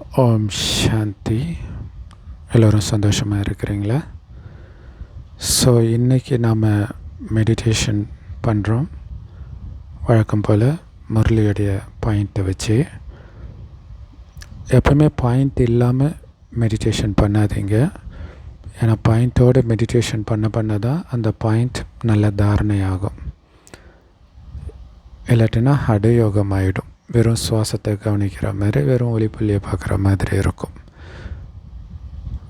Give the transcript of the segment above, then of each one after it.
ஓம் சாந்தி. எல்லோரும் சந்தோஷமாக இருக்கிறீங்களா? ஸோ இன்றைக்கி நாம் மெடிடேஷன் பண்ணுறோம் வழக்கம் போல் முரளியுடைய பாயிண்ட்டை வச்சு. எப்பவுமே பாயிண்ட் இல்லாமல் மெடிடேஷன் பண்ணாதீங்க. ஏன்னா பாயிண்ட்டோடு மெடிடேஷன் பண்ண பண்ண தான் அந்த பாயிண்ட் நல்ல தாரணையாகும். இல்லாட்டினா ஹடயோகம் ஆகிடும் வெறும் சுவாசத்தை கவனிக்கிற மாதிரி வெறும் ஒளிப்புள்ளியை பார்க்குற மாதிரி இருக்கும்.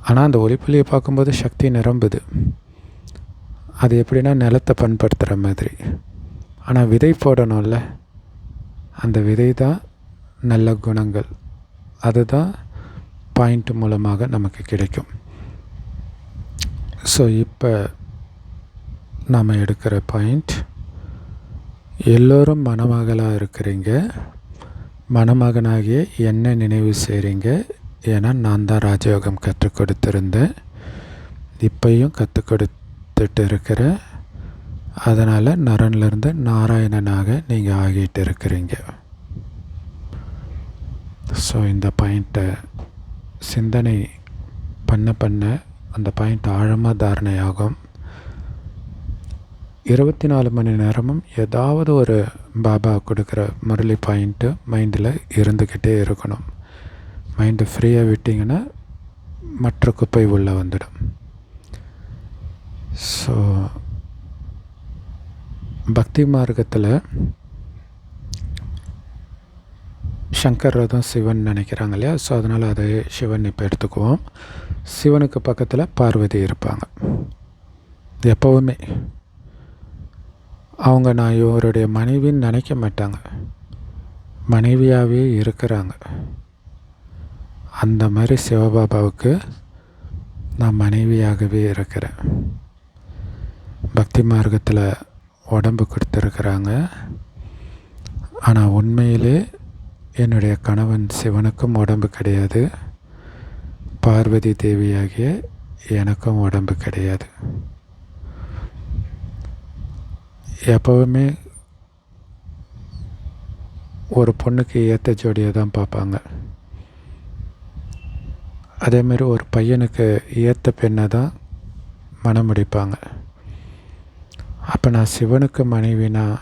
ஆனால் அந்த ஒளிப்புள்ளியை பார்க்கும்போது சக்தி நிரம்புது. அது எப்படின்னா நிலத்தை பண்படுத்துகிற மாதிரி. ஆனால் விதை போடணும்ல. அந்த விதை தான் நல்ல குணங்கள். அதுதான் பாயிண்ட் மூலமாக நமக்கு கிடைக்கும். ஸோ இப்போ நாம் எடுக்கிற பாயிண்ட் எல்லோரும் மணமகளாக இருக்கிறீங்க. மணமகனாகிய என்ன நினைவு செய்கிறீங்க ஏன்னா நான் தான் ராஜயோகம் கற்றுக் கொடுத்துருந்தேன். இப்பையும் கற்றுக் கொடுத்துட்டு இருக்கிறேன். அதனால் நரன்லேருந்து நாராயணனாக நீங்கள் ஆகிட்டு இருக்கிறீங்க. ஸோ இந்த பாயிண்ட்டை சிந்தனை பண்ண பண்ண அந்த பாயிண்ட் ஆழமாக தாரணையாகும். இருபத்தி நாலு மணி நேரமும் ஏதாவது ஒரு பாபா கொடுக்குற முரளி பாயிண்ட்டு மைண்டில் இருந்துக்கிட்டே இருக்கணும். மைண்டு ஃப்ரீயாக விட்டிங்கன்னா மற்ற குப்பை உள்ளே வந்துடும். ஸோ பக்தி மார்க்கத்தில் சங்கர் ரதம் சிவன் நினைக்கிறாங்க இல்லையா? ஸோ அதனால் அதை சிவன் இப்போ எடுத்துக்குவோம். சிவனுக்கு பக்கத்தில் பார்வதி இருப்பாங்க. எப்போவுமே. அவங்க நான் இவருடைய மனைவின்னு நினைக்க மாட்டாங்க. மனைவியாகவே இருக்கிறாங்க. அந்த மாதிரி சிவபாபாவுக்கு நான் மனைவியாகவே இருக்கிறேன். பக்தி மார்க்கத்தில் உடம்பு கொடுத்துருக்குறாங்க. ஆனால் உண்மையிலே என்னுடைய கணவன் சிவனுக்கும் உடம்பு கிடையாது. பார்வதி தேவியாகிய எனக்கும் உடம்பு கிடையாது. எப்போவுமே ஒரு பொண்ணுக்கு ஏற்ற ஜோடியை தான் பார்ப்பாங்க. அதேமாரி ஒரு பையனுக்கு ஏற்ற பெண்ணை தான் மனம் முடிப்பாங்க. அப்போ நான் சிவனுக்கு மனைவினா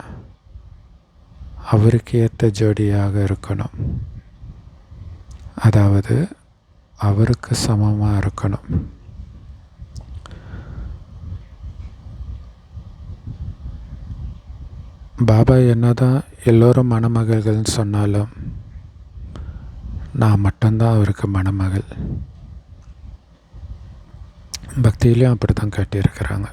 அவருக்கு ஏற்ற ஜோடியாக இருக்கணும். அதாவது அவருக்கு சமமாக இருக்கணும். பாபா என்னதான் எல்லோரும் மணமகள்கள்னு சொன்னாலும் நான் மட்டும்தான் அவருக்கு மணமகள். பக்தியிலையும் அப்படி தான் கட்டியிருக்கிறாங்க.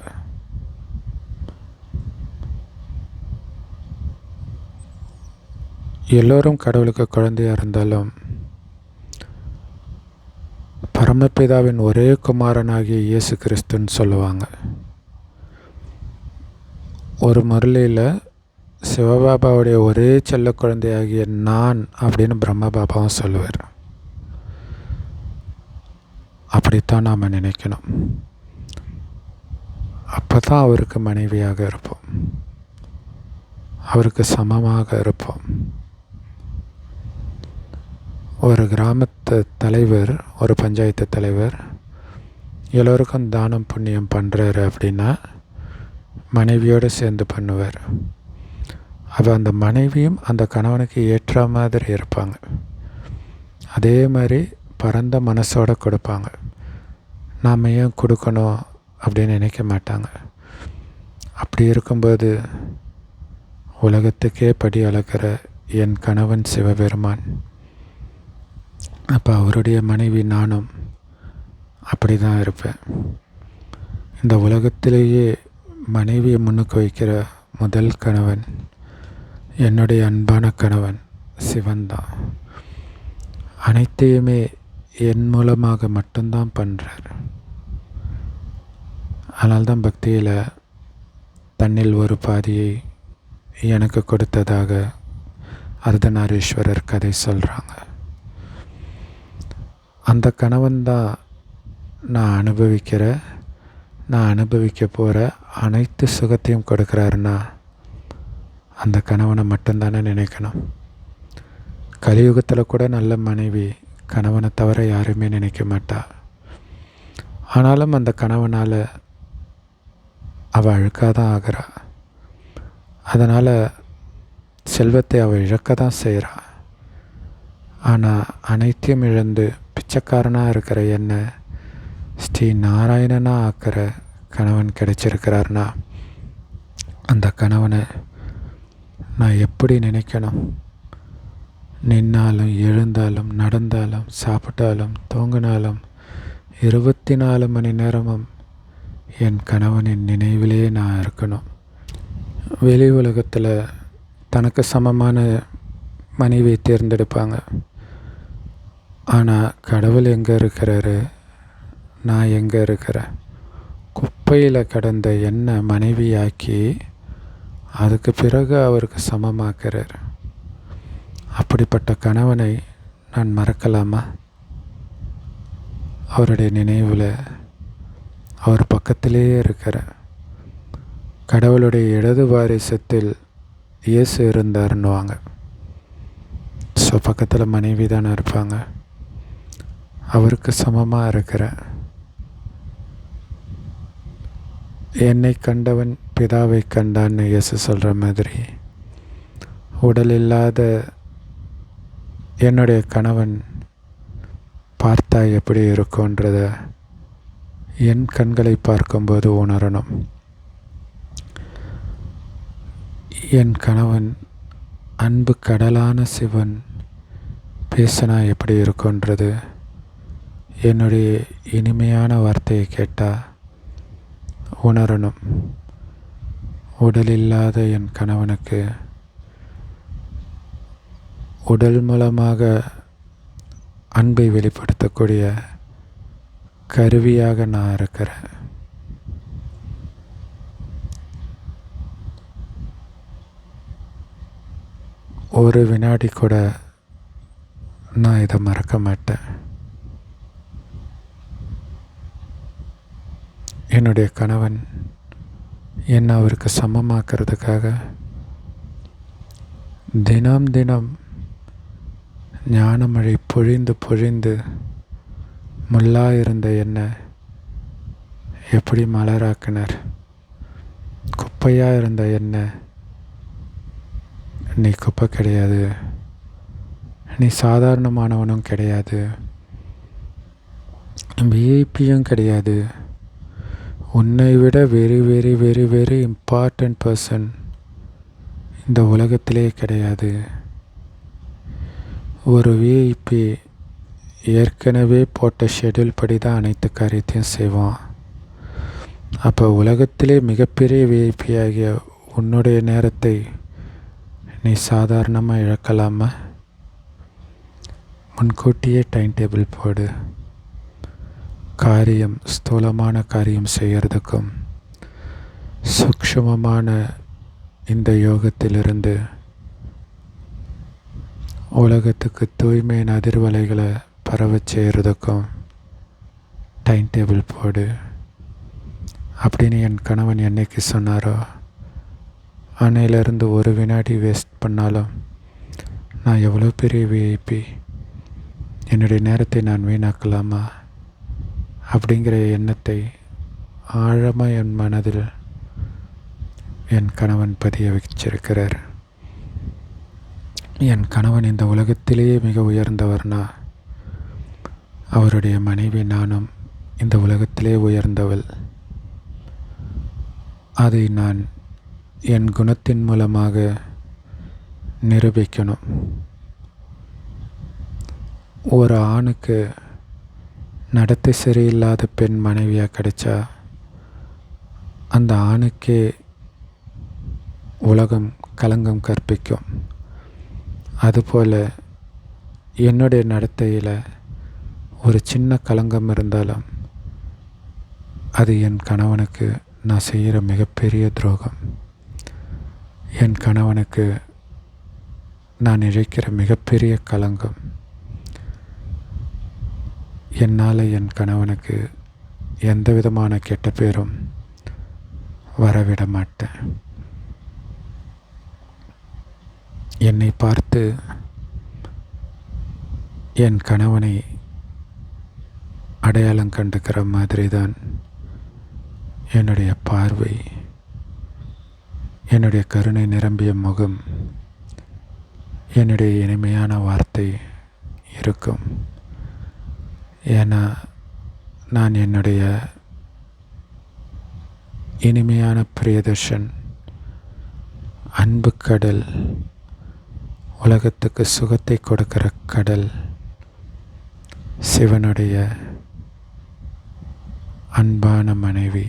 எல்லோரும் கடவுளுக்கு குழந்தையாக இருந்தாலும் பரமபிதாவின் ஒரே குமாரனாகிய இயேசு கிறிஸ்துன்னு சொல்லுவாங்க. ஒரு முரளியில் சிவபாபாவுடைய ஒரே செல்ல குழந்தையாகிய நான் அப்படின்னு பிரம்ம பாபாவும் சொல்லுவார். அப்படித்தான் நாம் நினைக்கணும். அப்போ தான் அவருக்கு மனைவியாக இருப்போம். அவருக்கு சமமாக இருப்போம். ஒரு கிராமத்து தலைவர் ஒரு பஞ்சாயத்து தலைவர் எல்லோருக்கும் தானம் புண்ணியம் பண்ணுறாரு அப்படின்னா மனைவியோடு சேர்ந்து பண்ணுவார். அப்போ அந்த மனைவியும் அந்த கணவனுக்கு ஏற்ற மாதிரி இருப்பாங்க. அதே மாதிரி பரந்த மனசோடு கொடுப்பாங்க. நாம் ஏன் கொடுக்கணும் அப்படின்னு நினைக்க மாட்டாங்க. அப்படி இருக்கும்போது உலகத்துக்கே படி அளக்கிற என் கணவன் சிவபெருமான் அப்போ அவருடைய மனைவி நானும் அப்படி தான் இருப்பேன். இந்த உலகத்திலேயே மனைவியை முன்னுக்கு வைக்கிற முதல் கணவன் என்னுடைய அன்பான கணவன் சிவன்தான் அனைத்தையுமே என் மூலமாக மட்டும்தான் பண்ணுறார் அதனால்தான் பக்தியில் தன்னில் ஒரு பாதியை எனக்கு கொடுத்ததாக அர்த்தநாரீஸ்வரர் கதை சொல்கிறாங்க அந்த கணவன் தான் நான் அனுபவிக்கிற நான் அனுபவிக்க போகிற அனைத்து சுகத்தையும் கொடுக்குறாருன்னா அந்த கணவனை மட்டும்தானே நினைக்கணும்? கலியுகத்தில் கூட நல்ல மனைவி கணவனை தவிர யாருமே நினைக்க மாட்டா. ஆனாலும் அந்த கணவனால் அவள் அழுக்காக தான் ஆகிறா. அதனால் செல்வத்தை அவள் இழக்க தான் செய்கிறா ஆனால் அனைத்தையும் இழந்து பிச்சைக்காரனாக இருக்கிற என்ன? ஸ்ரீ நாராயணனாக ஆக்கிற கணவன் கிடைச்சிருக்கிறார்னா அந்த கணவனை நான் எப்படி நினைக்கணும்? நின்னாலும் எழுந்தாலும் நடந்தாலும் சாப்பிட்டாலும் தூங்கினாலும் இருபத்தி நாலு மணி நேரமும் என் கணவனின் நினைவிலேயே நான் இருக்கணும். வெளி உலகத்தில் தனக்கு சமமான மனைவியை தேர்ந்தெடுப்பாங்க. ஆனால் கடவுள் எங்கே இருக்கிறாரு? நான் எங்கே இருக்கிறேன்? குப்பையில் கடந்த என்னை மனைவியாக்கி அதுக்கு பிறகு அவருக்கு சமமாக்கிறார். அப்படிப்பட்ட கணவனை நான் மறக்கலாமா? அவருடைய நினைவில் அவர் பக்கத்திலேயே இருக்கிற கடவுளுடைய இடது வாரிசத்தில் இயேசு இருந்தாருன்னுவாங்க. ஸோ பக்கத்தில் மனைவி தானே இருப்பாங்க. அவருக்கு சமமாக இருக்கிற என்னை கண்டவன் பிதாவை கண்டான்னு இயேசு சொல்கிற மாதிரி உடல் இல்லாத என்னுடைய கணவன் பார்த்தா எப்படி இருக்குன்றத என் கண்களை பார்க்கும்போது உணரணும். என் கணவன் அன்பு கடலான சிவன் பேசினா எப்படி இருக்குன்றது என்னுடைய இனிமையான வார்த்தையை கேட்டால் உணரணும். உடல் இல்லாத என் கணவனுக்கு உடல் மூலமாக அன்பை வெளிப்படுத்தக்கூடிய கருவியாக நான் இருக்கிறேன். ஒரு வினாடி கூட நான் இதை மறக்க மாட்டேன். என்னுடைய கணவன் என்னை அவருக்கு சமமாக்கிறதுக்காக? தினம் தினம் ஞானமழை பொழிந்து பொழிந்து முல்லா இருந்த என்னை எப்படி மலராக்கினர்? குப்பையாக இருந்த என்ன? நீ குப்பை கிடையாது. நீ சாதாரணமானவனும் கிடையாது. விஐபியும் கிடையாது. உன்னை விட very very very very important person இந்த உலகத்திலே கிடையாது. ஒரு விஐபி ஏற்கனவே போட்ட ஷெடியூல் படி தான் அனைத்து காரியத்தையும் செய்வான். அப்போ உலகத்திலே மிகப்பெரிய விஐபி ஆகிய உன்னுடைய நேரத்தை நீ சாதாரணமாக இழக்கலாமா? முன்கூட்டியே டைம் டேபிள் போடு. காரியம் ஸ்தூலமான காரியம் செய்கிறதுக்கும் சூக்ஷமமான இந்த யோகத்திலிருந்து உலகத்துக்கு தூய்மையின் அதிர்வலைகளை பரவ செய்கிறதுக்கும் டைம் டேபிள் போடு. அப்படின்னு என் கணவன் என்னைக்கு சொன்னாரோ அன்னையிலேருந்து ஒரு வினாடி வேஸ்ட் பண்ணாலும் நான் எவ்வளோ பெரிய விஐபி என்னுடைய நேரத்தை நான் வீணாக்கலாமா? அப்படிங்கிற எண்ணத்தை ஆழமாக என் மனதில் என் கணவன் பதிய வச்சிருக்கிறார். என் கணவன் இந்த உலகத்திலேயே மிக உயர்ந்தவர்னா அவருடைய மனைவி நானும் இந்த உலகத்திலே உயர்ந்தவள். அதை நான் என் குணத்தின் மூலமாக நிரூபிக்கணும். ஒரு ஆணுக்கு நடத்தை சரியில்லாத பெண் மனைவியாக கிடைச்சா அந்த ஆணுக்கே உலகம் களங்கம் கற்பிக்கும். அதுபோல் என்னுடைய நடத்தையில் ஒரு சின்ன களங்கம் இருந்தாலும் அது என் கணவனுக்கு நான் செய்கிற மிகப்பெரிய துரோகம். என் கணவனுக்கு நான் இழைக்கிற மிகப்பெரிய களங்கம். என்னால் என் கணவனுக்கு எந்த விதமான கெட்ட பேரும் வரவிட மாட்டேன். என்னை பார்த்து என் கணவனை அடையாளம் கண்டுக்கிற மாதிரி தான் என்னுடைய பார்வை என்னுடைய கருணை நிரம்பிய முகம் என்னுடைய இனிமையான வார்த்தை இருக்கும். ஏன்னா நான் என்னுடைய இனிமையான பிரியதர்ஷன் அன்பு கடல் உலகத்துக்கு சுகத்தை கொடுக்கிற கடல் சிவனுடைய அன்பான மனைவி.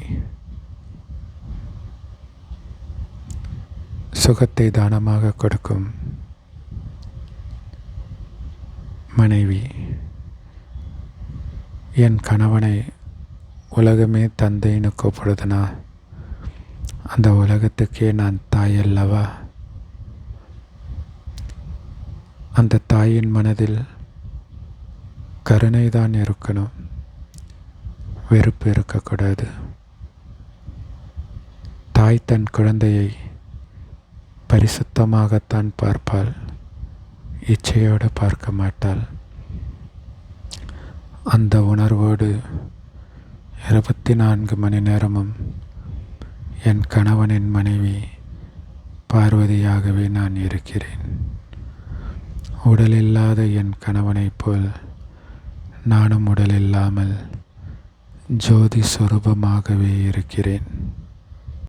சுகத்தை தானமாக கொடுக்கும் மனைவி. என் கணவனை உலகமே தந்தைன்னு கூப்பிடுதுன்னா அந்த உலகத்துக்கே நான் தாய் அல்லவா? அந்த தாயின் மனதில் கருணை தான் இருக்கணும். வெறுப்பு இருக்கக்கூடாது. தாய் தன் குழந்தையை பரிசுத்தமாகத்தான் பார்ப்பாள். இச்சையோடு பார்க்க மாட்டாள். அந்த உணர்வோடு இருபத்தி நான்கு மணி நேரமும் என் கணவனின் மனைவி பார்வதியாகவே நான் இருக்கிறேன். உடல் இல்லாத என் கணவனைப் போல் நானும் உடல் இல்லாமல் ஜோதி சுரூபமாகவே இருக்கிறேன்.